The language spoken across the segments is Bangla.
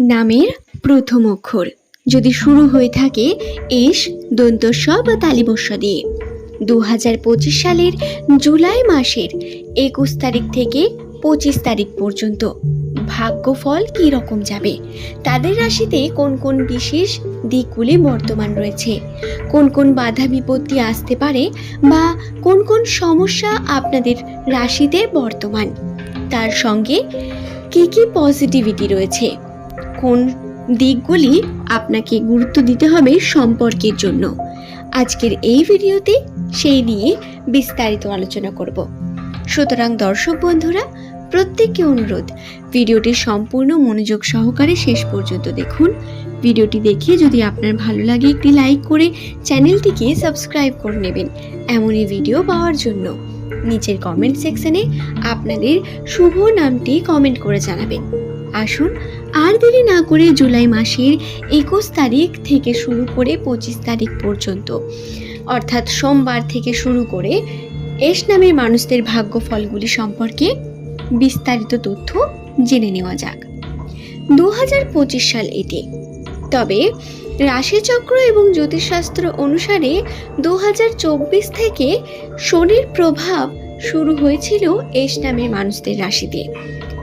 নামের প্রথম অক্ষর। যদি শুরু হয়ে থাকে এস দন্তস্ব বা তালিবস্য দিয়ে। দু হাজার পঁচিশ সালের জুলাই মাসের একুশ তারিখ থেকে পঁচিশ তারিখ পর্যন্ত ভাগ্যফল কী রকম যাবে? তাদের রাশিতে কোন কোন বিশেষ দিকগুলি বর্তমান রয়েছে? কোন কোন বাধা বিপত্তি আসতে পারে বা কোন কোন সমস্যা আপনাদের রাশিতে বর্তমান? তার সঙ্গে কি কি পজিটিভিটি রয়েছে? কোন দিকগুলি আপনাকে গুরুত্ব দিতে হবে সম্পর্কের জন্য। আজকের এই ভিডিওতে সেই নিয়ে বিস্তারিত আলোচনা করব। সুতরাং দর্শক বন্ধুরা, প্রত্যেককে অনুরোধ, ভিডিওটি সম্পূর্ণ মনোযোগ সহকারে শেষ পর্যন্ত দেখুন। ভিডিওটি দেখে যদি আপনার ভালো লাগে একটি লাইক করে চ্যানেলটিকে সাবস্ক্রাইব করে নেবেন এমনই ভিডিও পাওয়ার জন্য। নিচের কমেন্ট সেকশনে আপনাদের শুভ নামটি কমেন্ট করে জানাবেন। আসুন আর দেরি না করে জুলাই মাসের একুশ তারিখ থেকে শুরু করে পঁচিশ তারিখ পর্যন্ত। অর্থাৎ সোমবার থেকে শুরু করে এস নামের মানুষদের ভাগ্য ফলগুলি সম্পর্কে বিস্তারিত তথ্য জেনে নেওয়া যাক। দু হাজার পঁচিশ সাল এটি। তবে রাশিচক্র এবং জ্যোতিষশাস্ত্র অনুসারে দু হাজার চব্বিশ থেকে শনির প্রভাব শুরু হয়েছিল এস নামের মানুষদের রাশিতে।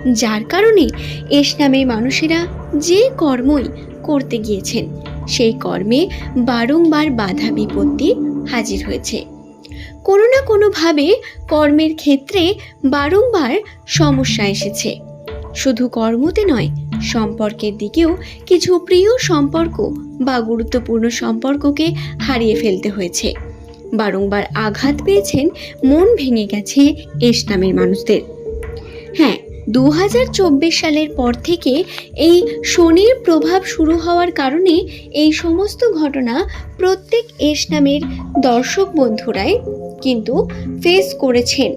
যার কারণে এস নামের মানুষেরা যে কর্মই করতে গিয়েছেন, সেই কর্মে বারংবার বাধা বিপত্তি হাজির হয়েছে। কোনো না কোনোভাবে কর্মের ক্ষেত্রে বারংবার সমস্যা এসেছে। শুধু কর্মতে নয়, সম্পর্কের দিকেও কিছু প্রিয় সম্পর্ক বা গুরুত্বপূর্ণ সম্পর্ককে হারিয়ে ফেলতে হয়েছে। বারংবার আঘাত পেয়েছেন, মন ভেঙে গেছে এস নামের মানুষদের। হ্যাঁ দু হাজার চব্বিশ সালের পর থেকে এই শনির প্রভাব শুরু হওয়ার কারণে এই সমস্ত ঘটনা প্রত্যেক এস নামের দর্শক বন্ধুরাই কিন্তু ফেস করেছেন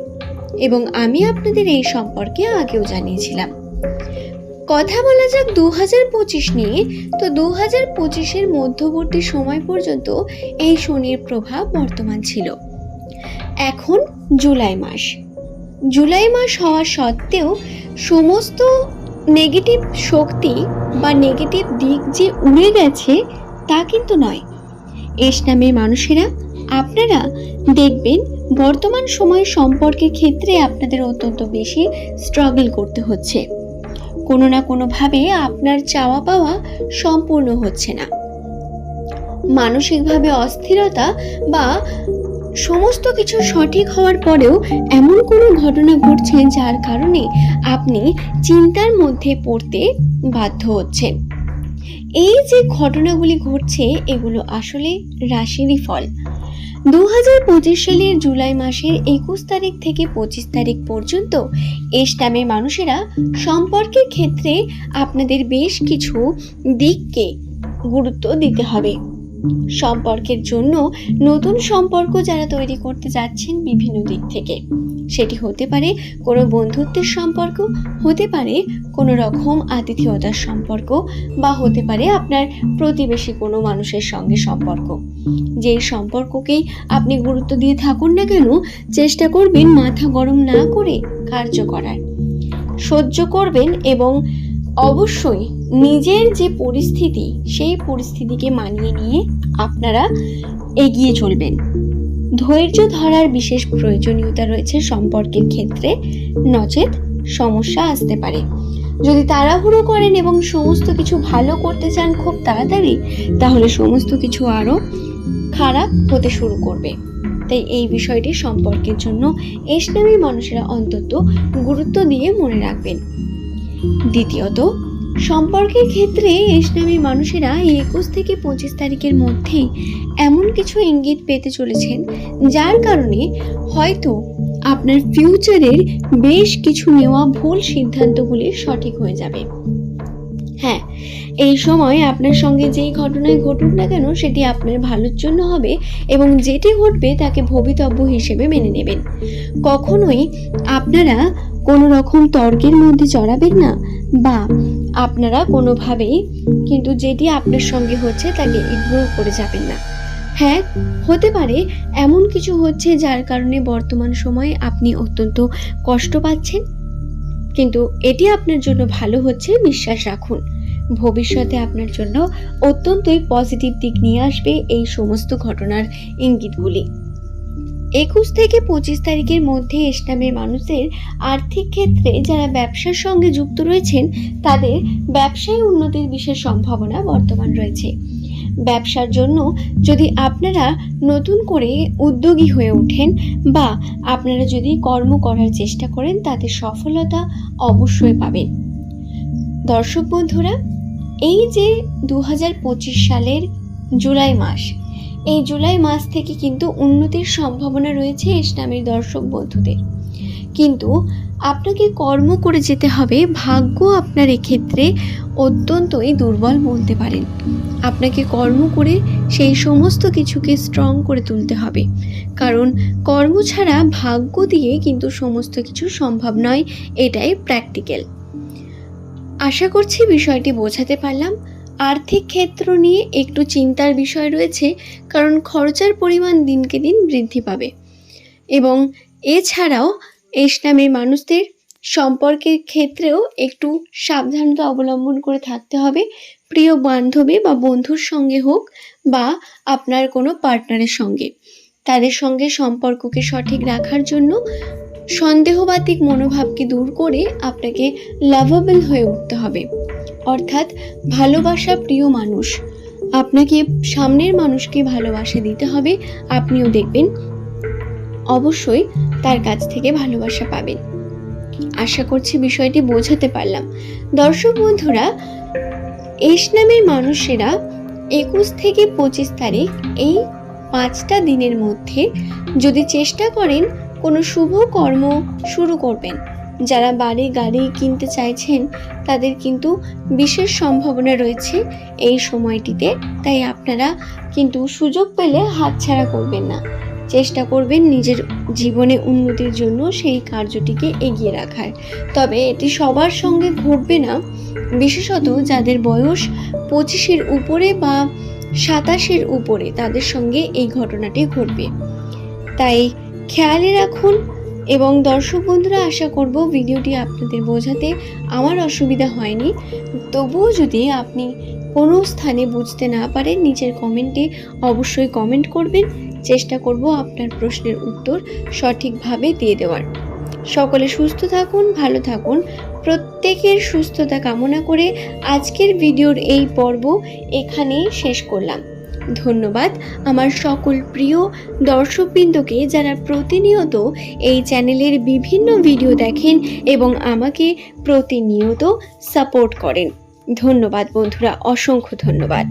এবং আমি আপনাদের এই সম্পর্কে আগেও জানিয়েছিলাম। কথা বলা যাক দু হাজার পঁচিশ নিয়ে। তো দু হাজার পঁচিশের মধ্যবর্তী সময় পর্যন্ত এই শনির প্রভাব বর্তমান ছিল। এখন জুলাই মাস। জুলাই মাস হওয়া সত্ত্বেও সমস্ত নেগেটিভ শক্তি বা নেগেটিভ দিক যে উড়ে গেছে তা কিন্তু নয়। এস নামের মানুষেরা, আপনারা দেখবেন বর্তমান সময় সম্পর্কের ক্ষেত্রে আপনাদের অত্যন্ত বেশি স্ট্রাগল করতে হচ্ছে। কোনো না কোনোভাবে আপনার চাওয়া পাওয়া সম্পূর্ণ হচ্ছে না। মানসিকভাবে অস্থিরতা বা সমস্ত কিছু সঠিক হওয়ার পরেও এমন কোনো ঘটনা ঘটছে যার কারণে আপনি চিন্তার মধ্যে পড়তে বাধ্য হচ্ছেন। এই যে ঘটনাগুলি ঘটছে, এগুলো আসলে রাশিরই ফল। দু হাজার পঁচিশ সালের জুলাই মাসের একুশ তারিখ থেকে পঁচিশ তারিখ পর্যন্ত এস মানুষেরা সম্পর্কের ক্ষেত্রে আপনাদের বেশ কিছু দিককে গুরুত্ব দিতে হবে। সম্পর্কের জন্য নতুন সম্পর্ক যারা তৈরি করতে যাচ্ছেন বিভিন্ন দিক থেকে। সেটি হতে পারে কোনো বন্ধুত্বের সম্পর্ক, হতে পারে কোনো রকম আতিথেয়তার সম্পর্ক, বা হতে পারে আপনার প্রতিবেশী কোনো মানুষের সঙ্গে সম্পর্ক। যেই সম্পর্ককেই আপনি গুরুত্ব দিয়ে থাকুন না কেন, চেষ্টা করবেন মাথা গরম না করে কার্য করার। সহ্য করবেন এবং অবশ্যই নিজের যে পরিস্থিতি, সেই পরিস্থিতিকে মানিয়ে নিয়ে আপনারা এগিয়ে চলবেন। ধৈর্য ধরার বিশেষ প্রয়োজনীয়তা রয়েছে সম্পর্কের ক্ষেত্রে। নচেত সমস্যা আসতে পারে। যদি তাড়াহুড়ো করেন এবং সমস্ত কিছু ভালো করতে চান খুব তাড়াতাড়ি, তাহলে সমস্ত কিছু আরও খারাপ হতে শুরু করবে। তাই এই বিষয়টি সম্পর্কের জন্য এসনামী মানুষেরা অন্তত গুরুত্ব দিয়ে মনে রাখবেন। দ্বিতীয়ত, সম্পর্কের ক্ষেত্রে ইসলামী মানুষেরা এই একুশ থেকে পঁচিশ তারিখের মধ্যেই এমন কিছু ইঙ্গিত পেতে চলেছেন, যার কারণে হয়তো আপনার ফিউচারের বেশ কিছু নেওয়া ভুল সিদ্ধান্তগুলি সঠিক হয়ে যাবে। হ্যাঁ এই সময় আপনার সঙ্গে যেই ঘটনায় ঘটুক না কেন, সেটি আপনার ভালোর জন্য হবে এবং যেটি ঘটবে তাকে ভবিতব্য হিসেবে মেনে নেবেন। কখনোই আপনারা কোনো রকম তর্কের মধ্যে জড়াবেন না। বা আপনারা কোনোভাবেই কিন্তু যেটি আপনার সঙ্গে হচ্ছে তাকে ইগনোর করে যাবেন না। হ্যাঁ হতে পারে এমন কিছু হচ্ছে যার কারণে বর্তমান সময়ে আপনি অত্যন্ত কষ্ট পাচ্ছেন। কিন্তু এটি আপনার জন্য ভালো হচ্ছে বিশ্বাস রাখুন। ভবিষ্যতে আপনার জন্য অত্যন্তই পজিটিভ দিক নিয়ে আসবে এই সমস্ত ঘটনার ইঙ্গিতগুলি। একুশ থেকে পঁচিশ তারিখের মধ্যে ইসলামের মানুষদের আর্থিক ক্ষেত্রে যারা ব্যবসার সঙ্গে যুক্ত রয়েছেন, তাদের ব্যবসায় উন্নতির বিশেষ সম্ভাবনা বর্তমান রয়েছে। ব্যবসার জন্য যদি আপনারা নতুন করে উদ্যোগী হয়ে ওঠেন বা আপনারা যদি কর্ম করার চেষ্টা করেন, তাতে সফলতা অবশ্যই পাবেন। দর্শক বন্ধুরা, এই যে দু হাজার পঁচিশ সালের জুলাই মাস এই জুলাই মাস থেকে কিন্তু উন্নতির সম্ভাবনা রয়েছে ইসলামের দর্শক বন্ধুদের। কিন্তু আপনাকে কর্ম করে যেতে হবে ভাগ্য আপনার এক্ষেত্রে অত্যন্তই দুর্বল বলতে পারেন। আপনাকে কর্ম করে সেই সমস্ত কিছুকে স্ট্রং করে তুলতে হবে। কারণ কর্ম ছাড়া ভাগ্য দিয়ে কিন্তু সমস্ত কিছু সম্ভব নয়, এটাই প্র্যাকটিক্যাল আশা করছি বিষয়টি বোঝাতে পারলাম। আর্থিক ক্ষেত্র নিয়ে একটু চিন্তার বিষয় রয়েছে, কারণ খরচার পরিমাণ দিনকে দিন বৃদ্ধি পাবে। এবং এছাড়াও ইসলামের মানুষদের সম্পর্কের ক্ষেত্রেও একটু সাবধানতা অবলম্বন করে থাকতে হবে। প্রিয় বান্ধবী বা বন্ধুর সঙ্গে হোক বা আপনার কোনো পার্টনারের সঙ্গে। তাদের সঙ্গে সম্পর্ককে সঠিক রাখার জন্য সন্দেহবাতিক মনোভাবকে দূর করে আপনাকে লাভাবেল হয়ে উঠতে হবে। অর্থাৎ ভালোবাসা প্রিয় মানুষ। আপনাকে সামনের মানুষকে ভালোবাসা দিতে হবে, আপনিও দেখবেন। অবশ্যই তার কাছ থেকে ভালোবাসা পাবেন। আশা করছি বিষয়টি বোঝাতে পারলাম। দর্শক বন্ধুরা ইসলামের মানুষেরা একুশ থেকে পঁচিশ তারিখ এই পাঁচটা দিনের মধ্যে যদি চেষ্টা করেন কোনো শুভ কর্ম শুরু করবেন যারা বাড়ি, গাড়ি কিনতে চাইছেন, তাদের কিন্তু বিশেষ সম্ভাবনা রয়েছে এই সময়টিতে। তাই আপনারা কিন্তু সুযোগ পেলে হাতছাড়া করবেন না। চেষ্টা করবেন নিজের জীবনে উন্নতির জন্য সেই কার্যটিকে এগিয়ে রাখার। তবে এটি সবার সঙ্গে ঘটবে না। বিশেষত যাদের বয়স পঁচিশের উপরে বা সাতাশের উপরে তাদের সঙ্গে এই ঘটনাটি ঘটবে। তাই খেয়ালে রাখুন এবং দর্শক বন্ধুরা, আশা করব ভিডিওটি আপনাদের বোঝাতে আমার অসুবিধা হয়নি। তবুও যদি আপনি কোনো স্থানে বুঝতে না পারেন, নিচের কমেন্টে অবশ্যই কমেন্ট করবেন। চেষ্টা করব আপনার প্রশ্নের উত্তর সঠিকভাবে দিয়ে দেওয়ার। সকলে সুস্থ থাকুন, ভালো থাকুন। প্রত্যেকের সুস্থতা কামনা করে আজকের ভিডিওর এই পর্ব এখানেই শেষ করলাম। ধন্যবাদ। আমার সকল প্রিয় দর্শকবৃন্দকে যারা প্রতিনিয়ত এই চ্যানেলের বিভিন্ন ভিডিও দেখেন এবং আমাকে প্রতিনিয়ত সাপোর্ট করেন। ধন্যবাদ বন্ধুরা, অসংখ্য ধন্যবাদ।